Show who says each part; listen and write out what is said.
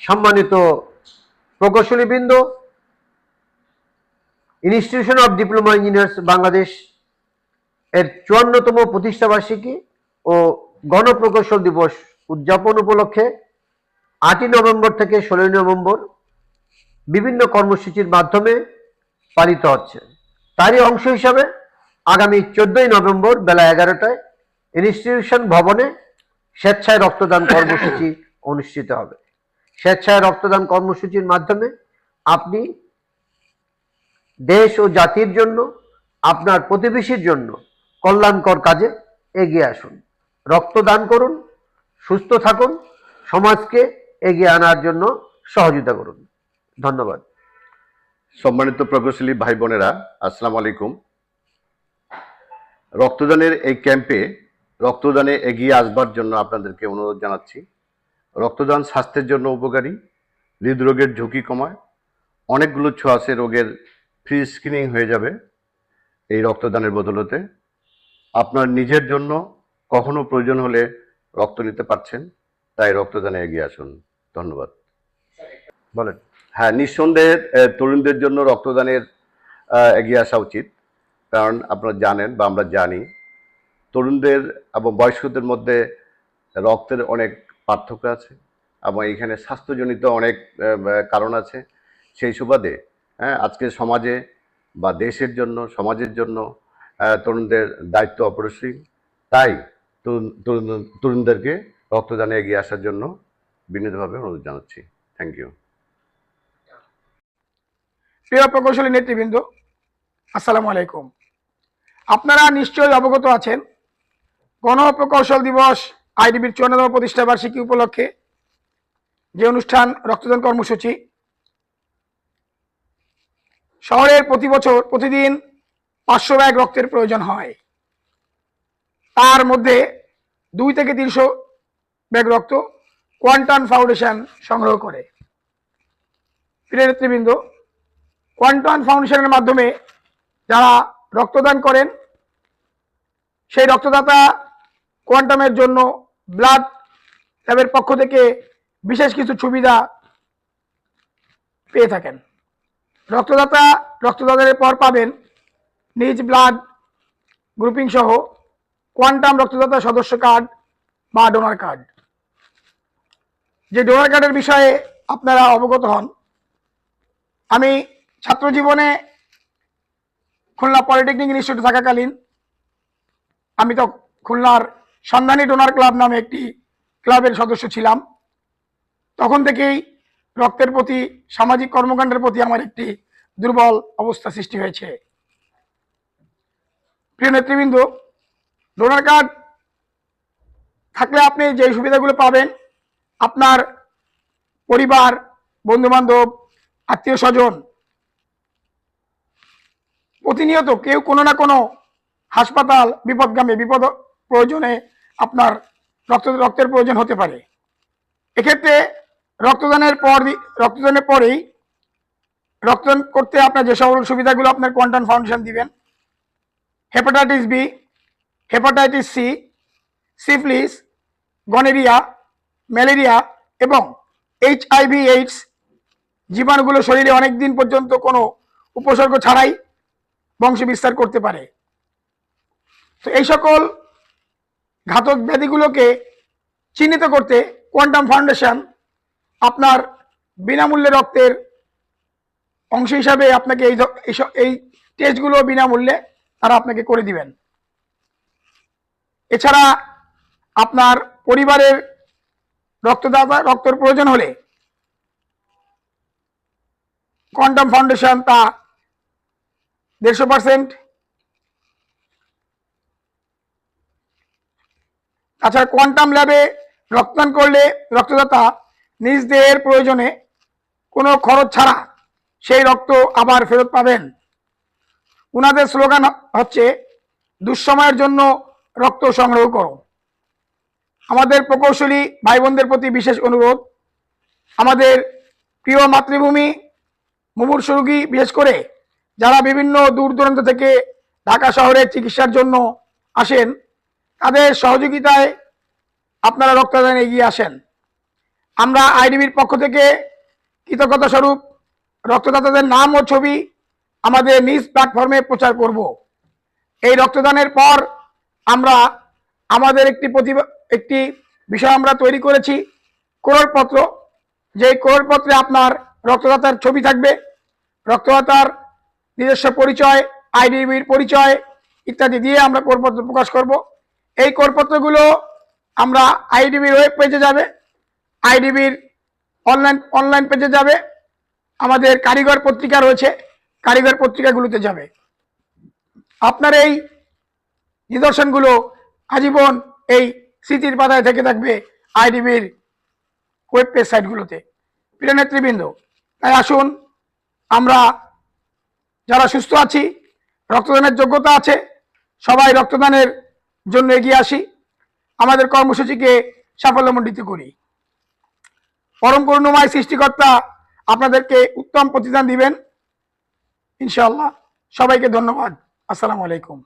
Speaker 1: সম্মানিত প্রকৌশলীবৃন্দ institution of diploma engineers Bangladesh এর চুয়ান্নতম প্রতিষ্ঠাবার্ষিকী ও গণপ্রকৌশল দিবস উদযাপন উপলক্ষে আটই নভেম্বর থেকে ষোলোই নভেম্বর বিভিন্ন কর্মসূচির মাধ্যমে পালিত হচ্ছে। তারই অংশ হিসাবে আগামী চোদ্দই নভেম্বর বেলা এগারোটায় ইনস্টিটিউশন ভবনে স্বেচ্ছায় রক্তদান কর্মসূচি অনুষ্ঠিত হবে। স্বেচ্ছায় রক্তদান কর্মসূচির মাধ্যমে আপনি দেশ ও জাতির জন্য, আপনার প্রতিবেশীর জন্য কল্যাণকর কাজে এগিয়ে আসুন। রক্তদান করুন, সুস্থ থাকুন, সমাজকে এগিয়ে আনার জন্য সহযোগিতা করুন। ধন্যবাদ।
Speaker 2: সম্মানিত প্রকৌশলী ভাই বোনেরা, আসসালামু আলাইকুম। রক্তদানের এই ক্যাম্পে রক্তদানে এগিয়ে আসবার জন্য আপনাদেরকে অনুরোধ জানাচ্ছি। রক্তদান স্বাস্থ্যের জন্য উপকারী হৃদরোগের ঝুঁকি কমায় অনেকগুলো ছোঁয়াশে রোগের ফ্রি স্ক্রিনিং হয়ে যাবে এই রক্তদানের বদলতে। আপনার নিজের জন্য কখনো প্রয়োজন হলে রক্ত নিতে পারছেন তাই রক্তদানে এগিয়ে আসুন। ধন্যবাদ।
Speaker 1: বলেন।
Speaker 2: হ্যাঁ নিঃসন্দেহে তরুণদের জন্য রক্তদানের এগিয়ে আসা উচিত। কারণ আপনারা জানেন বা আমরা জানি তরুণদের এবং বয়স্কদের মধ্যে রক্তের অনেক পার্থক্য আছে এবং এখানে স্বাস্থ্যজনিত অনেক কারণ আছে। সেই সুবাদে হ্যাঁ আজকে সমাজে বা দেশের জন্য, সমাজের জন্য তরুণদের দায়িত্ব অপরিসীম। তাই তরুণ, তরুণ- তরুণদেরকে রক্তদানে এগিয়ে আসার জন্য বিনীতভাবে অনুরোধ জানাচ্ছি। থ্যাংক ইউ
Speaker 3: প্রিয় প্রকৌশলী নেতৃবৃন্দ, আসসালামু আলাইকুম। আপনারা নিশ্চয়ই অবগত আছেন, গণপ্রকৌশল দিবস আইডিবির চুয়ান্নতম প্রতিষ্ঠা বার্ষিকী উপলক্ষে যে অনুষ্ঠান রক্তদান কর্মসূচি, শহরের প্রতি বছর প্রতিদিন পাঁচশো ব্যাগ রক্তের প্রয়োজন হয়। তার মধ্যে দুই থেকে তিনশো ব্যাগ রক্ত কোয়ান্টাম ফাউন্ডেশন সংগ্রহ করে। প্রিয় নেতৃবৃন্দ কোয়ান্টন ফাউন্ডেশনের মাধ্যমে যারা রক্তদান করেন, সেই রক্তদাতা কোয়ান্টামের জন্য ব্লাড ল্যাবের পক্ষ থেকে বিশেষ কিছু সুবিধা পেয়ে থাকেন। রক্তদাতা রক্তদানের পর পাবেন নিজ ব্লাড গ্রুপিং সহ কোয়ান্টাম রক্তদাতা সদস্য কার্ড বা ডোনার কার্ড। যে ডোনার কার্ডের বিষয়ে আপনারা অবগত হন, আমি ছাত্র জীবনে খুলনা পলিটেকনিক ইনস্টিটিউটে থাকাকালীন আমি তো খুলনার সন্ধানী ডোনার ক্লাব নামে একটি ক্লাবের সদস্য ছিলাম। তখন থেকেই রক্তের প্রতি, সামাজিক কর্মকাণ্ডের প্রতি আমার একটি দুর্বল অবস্থা সৃষ্টি হয়েছে। প্রিয় নেতৃবৃন্দ, ডোনার কার্ড থাকলে আপনি যে সুবিধাগুলো পাবেন, আপনার পরিবার, বন্ধুবান্ধব, আত্মীয় স্বজন, প্রতিনিয়ত কেউ কোনো না কোনো হাসপাতাল, বিপদগামী, বিপদ প্রয়োজনে আপনার রক্ত, রক্তের প্রয়োজন হতে পারে। এক্ষেত্রে রক্তদানের পর রক্তদানের পরেই রক্তদান করতে আপনার যে সকল সুবিধাগুলো আপনার কোয়ান্টান ফাউন্ডেশন দিবেন, hepatitis B, hepatitis C, syphilis, gonorrhea, malaria এবং এইচআইভি এইডস জীবাণুগুলো শরীরে অনেক দিন পর্যন্ত কোনো উপসর্গ ছাড়াই বংশ বিস্তার করতে পারে। তো এই সকল ঘাতক ব্যাধিগুলোকে চিহ্নিত করতে কোয়ান্টাম ফাউন্ডেশন আপনার বিনামূল্যে রক্তের অংশ হিসাবে আপনাকে এই এই টেস্টগুলো বিনামূল্যে তারা আপনাকে করে দিবেন। এছাড়া আপনার পরিবারের রক্তদাতা, রক্তের প্রয়োজন হলে কোয়ান্টাম ফাউন্ডেশন তা দেড়শো পার্সেন্ট তাছাড়া কোয়ান্টাম ল্যাবে রক্তদান করলে রক্তদাতা নিজ দেহের প্রয়োজনে কোনো খরচ ছাড়া সেই রক্ত আবার ফেরত পাবেন। ওনাদের স্লোগান হচ্ছে, দুঃসময়ের জন্য রক্ত সংগ্রহ করো। আমাদের প্রকৌশলী ভাই বোনদের প্রতি বিশেষ অনুরোধ, আমাদের প্রিয় মাতৃভূমি মুমূর্ষু রোগী, বিশেষ করে যারা বিভিন্ন দূর দূরান্ত থেকে ঢাকা শহরে চিকিৎসার জন্য আসেন তাদের সহযোগিতায় আপনারা রক্তদানে এগিয়ে আসেন। আমরা আইডিবির পক্ষ থেকে কৃতজ্ঞতা স্বরূপ রক্তদাতাদের নাম ও ছবি আমাদের নিজ প্ল্যাটফর্মে প্রচার করব। এই রক্তদানের পর আমরা আমাদের একটি প্রতিভা, একটি বিষয় আমরা তৈরি করেছি করোড়পত্র যে করোড়পত্রে আপনার রক্তদাতার ছবি থাকবে, রক্তদাতার নিজস্ব পরিচয়, আইডিবির পরিচয় ইত্যাদি দিয়ে আমরা কোরপত্র প্রকাশ করব। এই করপত্রগুলো আমরা আইডিবির ওয়েব পেজে যাবে, আইডিবির অনলাইন অনলাইন পেজে যাবে, আমাদের কারিগর পত্রিকা রয়েছে, কারিগর পত্রিকাগুলোতে যাবে। আপনার এই নিদর্শনগুলো আজীবন এই স্মৃতির পাতায় থেকে থাকবে আইডিবির ওয়েব পেজ সাইটগুলোতে। প্রিয় নেতৃবৃন্দ, তাই আসুন, আমরা যারা সুস্থ আছি, রক্তদানের যোগ্যতা আছে, সবাই রক্তদানের জন্য এগিয়ে আসি। আমাদের কর্মসূচিকে সাফল্যমণ্ডিত করি। পরম করুণময় সৃষ্টিকর্তা আপনাদেরকে উত্তম প্রতিদান দিবেন। ইনশাল্লাহ সবাইকে ধন্যবাদ। আসসালামু আলাইকুম।